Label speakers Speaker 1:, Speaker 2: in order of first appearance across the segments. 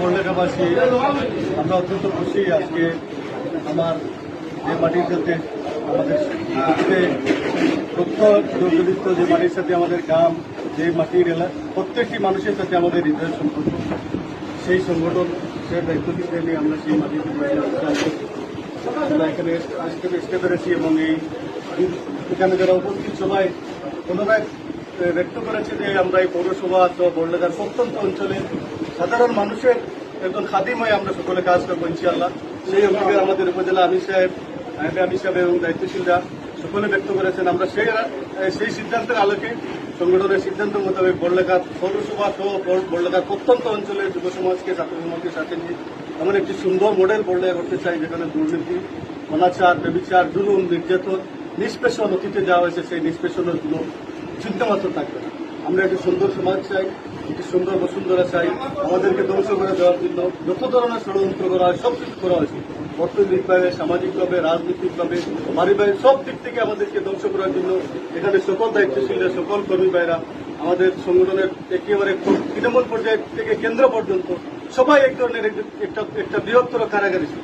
Speaker 1: বর্ণেকাবাসী আমরা অত্যন্ত খুশি আজকে আমার যে মাটির সাথে আমাদের জড়িত যে মাটির সাথে আমাদের গ্রাম, যে মাটির এলাকা প্রত্যেকটি মানুষের সাথে আমাদের হৃদয়ের সম্পর্ক, সেই সংগঠন সে দায়িত্ব দিতে নিয়ে আমরা সেই মাটির আমরা এখানে আজকে আসতে পেরেছি এবং এই এখানে যারা উপস্থিত সবাই পুনরায় ব্যক্ত করেছে যে আমরা এই পৌরসভা অথবা বর্লেদার প্রত্যন্ত অঞ্চলে সাধারণ মানুষের একজন খাদিময় আমরা সকলে কাজ করব, ইনশাআল্লাহ। সেই অঙ্গীকার আমাদের উপজেলা আমির সাহেব আমির সাহেব এবং দায়িত্বশীলরা সকলে ব্যক্ত করেছেন। আমরা সেই সেই সিদ্ধান্তের আলোকে সংগঠনের সিদ্ধান্ত মোতাবেক বড়লেখার পৌরসভা সহ বড়লেখার প্রত্যন্ত অঞ্চলের যুব সমাজকে, ছাত্র সমাজকে সাথে নিয়ে এমন একটি সুন্দর মডেল বড়লেখা করতে চাই, যেখানে দুর্নীতি, অনাচার, ব্যবিচার, জুলুম, নির্যাতন, নিষ্পেষণ অতীতে যাওয়া হয়েছে, সেই নিষ্পেষণের কোনো চিন্তামাত্র থাকবে না। আমরা একটি সুন্দর সমাজ চাই, একটি সুন্দর বসুন্ধরা চাই। আমাদেরকে ধ্বংস করে দেওয়ার জন্য যত ধরনের ষড়যন্ত্র করা হয়, সব কিছু করা হয়েছে। অর্থনৈতিকভাবে সামাজিকভাবে, রাজনৈতিকভাবে, পারিবারিক সব দিক থেকে আমাদেরকে ধ্বংস করার জন্য এখানে সকল দায়িত্বশীলরা সকল কর্মী ভাইরা, আমাদের সংগঠনের একেবারে তৃণমূল পর্যায় থেকে কেন্দ্র পর্যন্ত সবাই এক ধরনের এক- একটা একটা বৃহত্তর কারাগারে ছিল।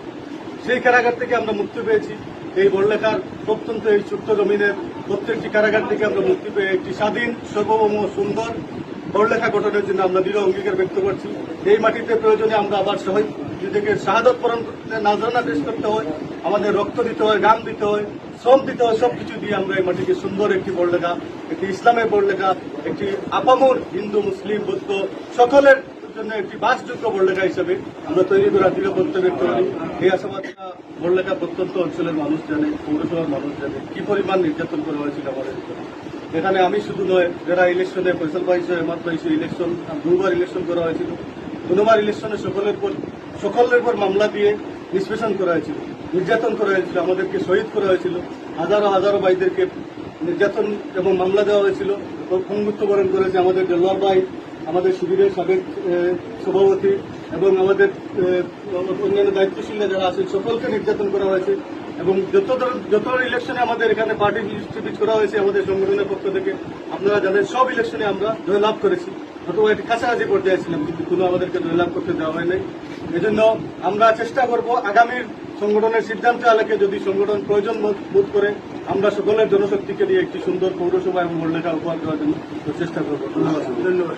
Speaker 1: সেই কারাগার থেকে আমরা মুক্তি পেয়েছি। এই বড়লেখার প্রত্যন্ত এই ছোট্ট জমিনের প্রত্যেকটি কারাগার থেকে আমরা মুক্তি পেয়ে একটি স্বাধীন, সর্বভৌম, সুন্দর বড়লেখা গঠনের জন্য আমরা দৃঢ় অঙ্গীকার ব্যক্ত করছি। এই মাটিতে প্রয়োজনে আমরা আবার শহীদ নিজেকে শাহাদত পরণ নাজরানা পেশ করতে হয়, আমাদের রক্ত দিতে হয় গান দিতে হয়, শ্রম দিতে হয়, সবকিছু দিয়ে আমরা এই মাটিকে সুন্দর একটি বড়লেখা একটি ইসলামের বড়লেখা একটি আপামর হিন্দু, মুসলিম, বৌদ্ধ সকলের জন্য একটি বাসযোগ্য বড়লেখা হিসেবে আমরা তৈরি দৃঢ় করতে ব্যক্ত করি এই আশাবাদটা বড়লেখা প্রত্যন্ত অঞ্চলের মানুষ জানে, পৌরসভার মানুষ জানে, কি পরিমাণ নির্যাতন করা হয়েছিল আমাদের এখানে আমি শুধু নয়, যারা ইলেকশনে ফয়সাল ভাই হেমাত ভাই ইলেকশন দুবার ইলেকশন করা হয়েছিল। কোনোবার ইলেকশনে সকলের পর সকলের পর মামলা দিয়ে নিষ্পেষণ করা হয়েছিল, নির্যাতন করা হয়েছিল, আমাদেরকে শহীদ করা হয়েছিল। হাজারো হাজারো ভাইদেরকে নির্যাতন এবং মামলা দেওয়া হয়েছিল। পঙ্গুত্ব বরণ করেছে আমাদের দেলোয়ার ভাই আমাদের শিবিরের সাবেক সভাপতি এবং আমাদের অন্যান্য দায়িত্বশীলরা যারা আছেন, সকলকে নির্যাতন করা হয়েছে এবং যত যত ইলেকশনে আমাদের এখানে পার্টি ডিস্ট্রিবিউট করা হয়েছে আমাদের সংগঠনের পক্ষ থেকে, আপনারা জানেন সব ইলেকশনে আমরা জয়লাভ করেছি। অথবা এটি কাছাকাছি পর্যায়ে ছিলাম, কিন্তু কোনো আমাদেরকে জয়লাভ করতে দেওয়া হয় নাই এজন্য আমরা চেষ্টা করব আগামীর সংগঠনের সিদ্ধান্ত আলোকে যদি সংগঠন প্রয়োজন বোধ করে, আমরা সকলের জনশক্তিকে নিয়ে একটি সুন্দর পৌরসভা এবং মূল্যটা উপহার দেওয়ার জন্য চেষ্টা করব। ধন্যবাদ। ধন্যবাদ।